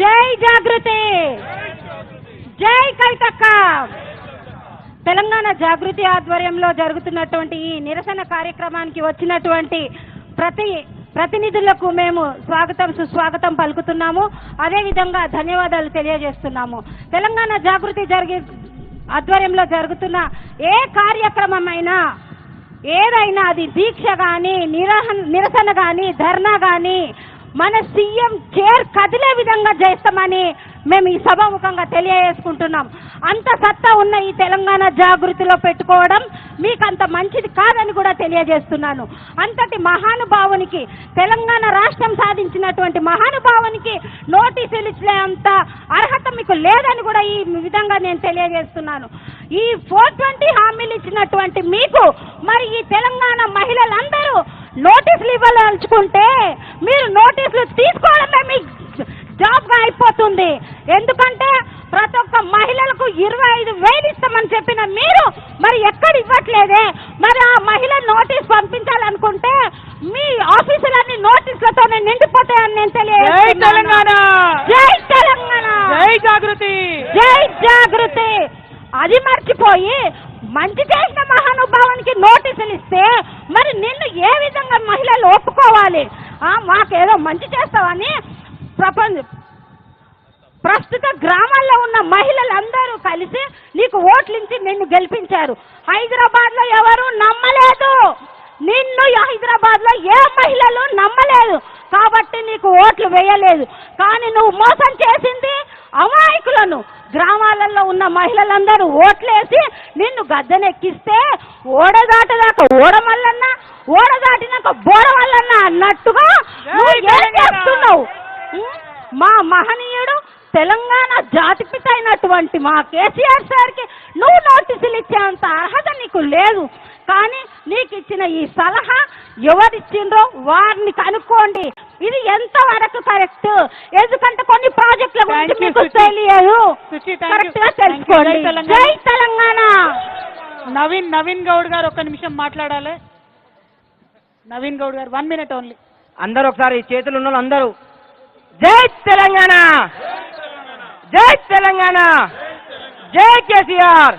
జై జాగృతి! జై కైతక్క! తెలంగాణ జాగృతి ఆధ్వర్యంలో జరుగుతున్నటువంటి ఈ నిరసన కార్యక్రమానికి వచ్చినటువంటి ప్రతి ప్రతినిధులకు మేము స్వాగతం సుస్వాగతం పలుకుతున్నాము. అదేవిధంగా ధన్యవాదాలు తెలియజేస్తున్నాము. తెలంగాణ జాగృతి జరిగే ఆధ్వర్యంలో జరుగుతున్న ఏ కార్యక్రమమైనా ఏదైనా అది దీక్ష కానీ నిరహన నిరసన కానీ ధర్నా కానీ మన సీఎం చైర్ కదిలే విధంగా చేస్తామని మేము ఈ సభాముఖంగా తెలియజేసుకుంటున్నాం. అంత సత్తా ఉన్న ఈ తెలంగాణ జాగృతిలో పెట్టుకోవడం మీకు అంత మంచిది కాదని కూడా తెలియజేస్తున్నాను. అంతటి మహానుభావునికి తెలంగాణ రాష్ట్రం సాధించినటువంటి మహానుభావునికి నోటీసులు ఇచ్చేంత అర్హత మీకు లేదని కూడా ఈ విధంగా నేను తెలియజేస్తున్నాను. ఈ ఫోర్ ట్వంటీ హామీలు ఇచ్చినటువంటి మీకు మరి ఈ తెలంగాణ మహిళలందరూ నోటీసులు ఇవ్వదలుచుకుంటే మీరు నోటీసులు తీసుకోవడమే మీ జాబ్గా అయిపోతుంది. ఎందుకంటే ప్రతి ఒక్క మహిళలకు ఇరవై ఐదు వేలు ఇస్తామని చెప్పిన మీరు మరి ఎక్కడ ఇవ్వట్లేదే? మరి ఆ మహిళ నోటీస్ పంపించాలనుకుంటే మీ ఆఫీసులన్నీ నోటీసులతోనే నిండిపోతాయని నేను జై తెలియజేస్తున్నాను. తెలంగాణ! జై తెలంగాణ! జై జాగృతి అది మర్చిపోయి మంచి చేసిన మహానుభావానికి నోటీసులు ఇస్తే మరి నిన్ను ఏ విధంగా మహిళలు ఒప్పుకోవాలి మాకేదో మంచి చేస్తావని ప్రపంచ ప్రస్తుత గ్రామాల్లో ఉన్న మహిళలందరూ కలిసి నీకు ఓట్లించి నిన్ను గెలిపించారు. హైదరాబాద్లో ఎవరు నమ్మలేదు. నిన్ను హైదరాబాద్లో ఏ మహిళలు నమ్మలేదు. కాబట్టి నీకు ఓట్లు వేయలేదు. కానీ నువ్వు మోసం చేసింది అమాయకులను. గ్రామాలలో ఉన్న మహిళలందరూ ఓట్లేసి నిన్ను గద్దెనెక్కిస్తే ఓడదాటదాకా ఓడమల్లన్న ఓడదాటినాక బోడమల్లన్న అన్నట్టుగా నువ్వు ఏం చేస్తున్నావు ఉం? మా మహనీయుడు తెలంగాణ జాతిపిత అయినటువంటి మా కేసీఆర్ సార్కి నువ్వు నోటీసులు ఇచ్చేంత అర్హత నీకు లేదు. కానీ నీకు ఇచ్చిన ఈ సలహా ఎవరిచ్చిండ్రో వారిని కనుక్కోండి. ఇది ఎంత వరకు కరెక్ట్? ఎందుకంటే కొన్ని ప్రాజెక్టుల గురించి మీకు. తెలియదు. కరెక్ట్గా తెలుసుకోండి. జై తెలంగాణ. నవీన్ నవీన్ గౌడ్ గారు ఒక్క నిమిషం మాట్లాడాలి. నవీన్ గౌడ్ గారు వన్ మినిట్ ఓన్లీ అందరూ ఒకసారి చేతులు ఉన్న వాళ్ళు అందరూ. జై తెలంగాణ! జై తెలంగాణ! జై కేసీఆర్!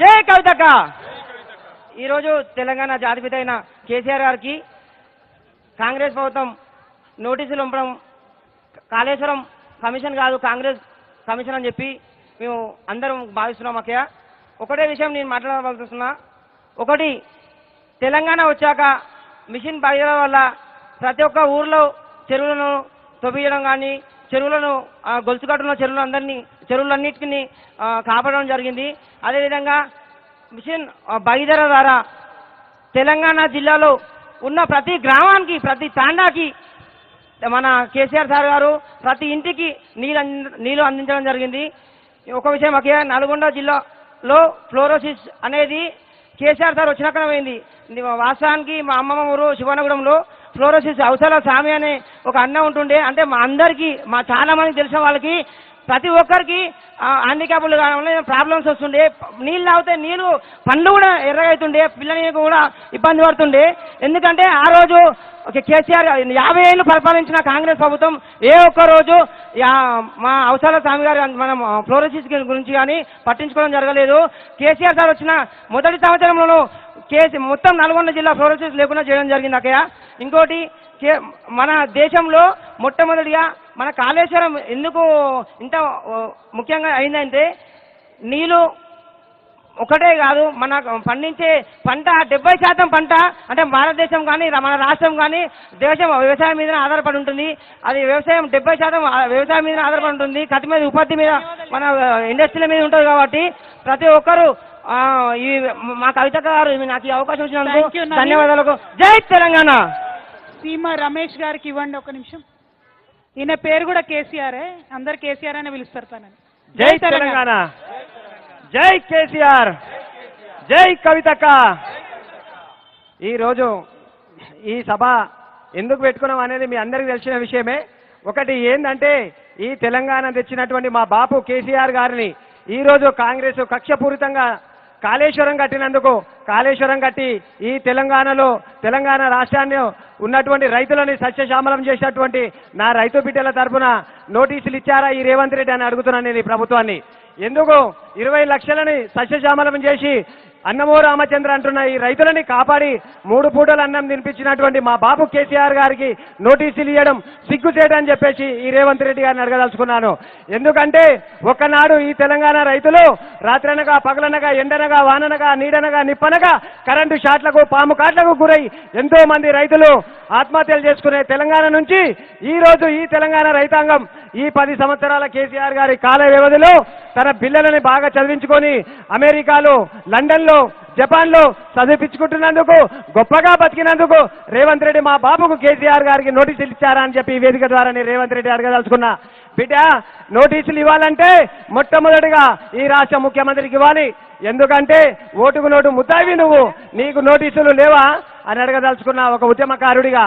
జై కవితక్క! ఈరోజు తెలంగాణ జాతిపిత అయిన కేసీఆర్ గారికి కాంగ్రెస్ ప్రభుత్వం నోటీసులు పంపడం కాళేశ్వరం కమిషన్ కాదు కాంగ్రెస్ కమిషన్ అని చెప్పి మేము అందరం భావిస్తున్నాం అక్కయ్య. ఒకటే విషయం నేను మాట్లాడవలసి ఒకటి తెలంగాణ వచ్చాక మిషన్ భగీరథ వల్ల ప్రతి ఒక్క ఊర్లో చెరువులను తవ్వియడం కానీ చెరువులను ఆ, గొలుసుకట్టున్న చెరువులు అందరినీ చెరువులన్నిటిని కాపాడడం జరిగింది. అదేవిధంగా మిషన్ బయదర ద్వారా తెలంగాణ జిల్లాలో ఉన్న ప్రతి గ్రామానికి ప్రతి తాండాకి మన కేసీఆర్ సార్ గారు ప్రతి ఇంటికి నీళ్ళు అంది- నీళ్ళు అందించడం జరిగింది. ఒక విషయం ఒకే నల్గొండ జిల్లాలో ఫ్లోరోసిస్ అనేది కేసీఆర్ సార్ వచ్చినాకనే పోయింది వాస్తవానికి మా అమ్మమ్మ ఊరు శివనగూడెంలో ఫ్లోరోసిస్ అవసరాల స్వామి అనే ఒక అన్న ఉంటుండే. అంటే మా అందరికీ మా చాలా మందికి తెలిసిన వాళ్ళకి ప్రతి ఒక్కరికి హ్యాండిక్యాప్లు కావాలి ప్రాబ్లమ్స్ వస్తుండే. నీళ్ళు తాగితే నీళ్ళు పండ్లు కూడా ఎర్రగవుతుండే పిల్లలకి కూడా ఇబ్బంది పడుతుండే. ఎందుకంటే ఆ రోజు కేసీఆర్ యాభై ఏళ్ళు పరిపాలించిన కాంగ్రెస్ ప్రభుత్వం ఏ ఒక్క రోజు మా అవసరాల స్వామి గారు మనం ఫ్లోరోసిస్ గురించి కానీ పట్టించుకోవడం జరగలేదు. కేసీఆర్ సార్ వచ్చిన మొదటి సంవత్సరంలోనూ కేసీ మొత్తం నల్గొండ జిల్లా ఫ్లోరోసిస్ లేకుండా చేయడం జరిగింది అక్కయ్య. ఇంకోటి కే- మన దేశంలో మొట్టమొదటిగా మన కాళేశ్వరం ఎందుకు ఇంత ముఖ్యంగా అయిందంటే నీళ్ళు ఒకటే కాదు మన పండించే పంట డెబ్బై శాతం పంట అంటే భారతదేశం కానీ మన రాష్ట్రం కానీ దేశం వ్యవసాయం మీద ఆధారపడి ఉంటుంది. అది వ్యవసాయం డెబ్బై శాతం వ్యవసాయం మీద ఆధారపడి ఉంటుంది. కత్తి మీద ఉపాధి మీద మన ఇండస్ట్రీల మీద ఉంటుంది కాబట్టి ప్రతి ఒక్కరు ఈ మా కవిత గారు నాకు ఈ అవకాశం ఇచ్చినందుకు నవీన్. ధన్యవాదాలకు జై తెలంగాణ. సీమ రమేష్ గారికి ఇవ్వండి ఒక నిమిషం. ఈయన పేరు కూడా కేసీఆరే అందరు కేసీఆర్ అనే పిలుస్తారు తనని. జై తెలంగాణ. జై కేసీఆర్. జై కవితక్క. ఈరోజు ఈ సభ ఎందుకు పెట్టుకున్నాం అనేది మీ అందరికీ తెలిసిన విషయమే. ఒకటి ఏంటంటే ఈ తెలంగాణ తెచ్చినటువంటి మా బాపు కేసీఆర్ గారిని ఈరోజు కాంగ్రెస్ కక్షపూరితంగా కాళేశ్వరం కట్టినందుకు కాళేశ్వరం కట్టి ఈ తెలంగాణలో తెలంగాణ రాష్ట్రాన్ని ఉన్నటువంటి రైతులని సస్యశ్యామలం చేసినటువంటి నా రైతు బిడ్డల తరపున నోటీసులు ఇచ్చారా ఈ రేవంత్ రెడ్డి అని అడుగుతున్నాను నేను ఈ ప్రభుత్వాన్ని. ఎందుకు? ఇరవై లక్షలని సస్యశ్యామలం చేసి అన్నమో రామచంద్ర అంటున్న ఈ రైతులని కాపాడి మూడు పూటలు అన్నం తినిపించినటువంటి మా బాబు కేసీఆర్ గారికి నోటీసులు ఇవ్వడం సిగ్గుచేటని చెప్పేసి ఈ రేవంత్ రెడ్డి గారిని అడగదలుచుకున్నాను. ఎందుకంటే ఒకనాడు ఈ తెలంగాణ రైతులు రాత్రనగా పగలనగా ఎండనగా వాననగా నీడనగా నిప్పనగా కరెంటు షాట్లకు పాము కాట్లకు గురై ఎంతో మంది రైతులు ఆత్మహత్యలు చేసుకునే తెలంగాణ నుంచి ఈ రోజు ఈ తెలంగాణ రైతాంగం ఈ పది సంవత్సరాల కేసీఆర్ గారి కాల వ్యవధిలో తన పిల్లలని బాగా చదివించుకొని అమెరికాలో లండన్లో జపాన్లో చదివించుకుంటున్నందుకు గొప్పగా బతికినందుకు రేవంత్ రెడ్డి మా బాబుకు కేసీఆర్ గారికి నోటీసులు ఇచ్చారా అని చెప్పి వేదిక ద్వారా రేవంత్ రెడ్డి అడగదలుచుకున్నా. బిడ్డ నోటీసులు ఇవ్వాలంటే మొట్టమొదటిగా ఈ రాష్ట్ర ముఖ్యమంత్రికి ఇవ్వాలి. ఎందుకంటే ఓటుకు నోటు ముతావి నువ్వు. నీకు నోటీసులు లేవా? అని అడగదలుచుకున్నా ఒక ఉద్యమకారుడిగా.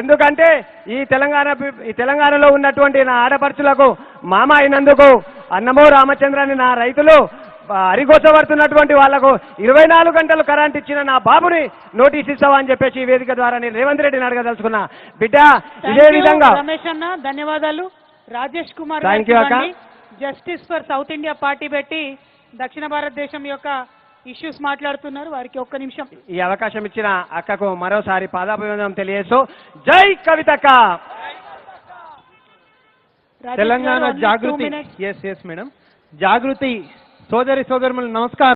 ఎందుకంటే ఈ తెలంగాణ ఈ తెలంగాణలో ఉన్నటువంటి నా ఆడపడుచులకు మామ అయినందుకు అన్నమో రామచంద్రని నా రైతులు అరిగోసబడుతున్నటువంటి వాళ్ళకు ఇరవై నాలుగు గంటలు కరెంట్ ఇచ్చిన నా బాబుని నోటీస్ ఇస్తావా అని చెప్పేసి ఈ వేదిక ద్వారా నేను రేవంత్ రెడ్డిని అడగదలుచుకున్నా. బిడ్డ ఇదే విధంగా రమేష్ అన్న ధన్యవాదాలు. Rajesh Kumar. Justice for south India party పెట్టి దక్షిణ భారతదేశం యొక్క ఇష్యూస్ మాట్లాడుతున్నారు వారికి ఒక్క నిమిషం. ఈ అవకాశం ఇచ్చిన అక్కకు మరోసారి పాదాభివందనం తెలియజేస్తూ జై కవితక్క! Rajesh Telangana Jagruthi. S S madam Jagruthi సోదరి సోదరులు నమస్కారం.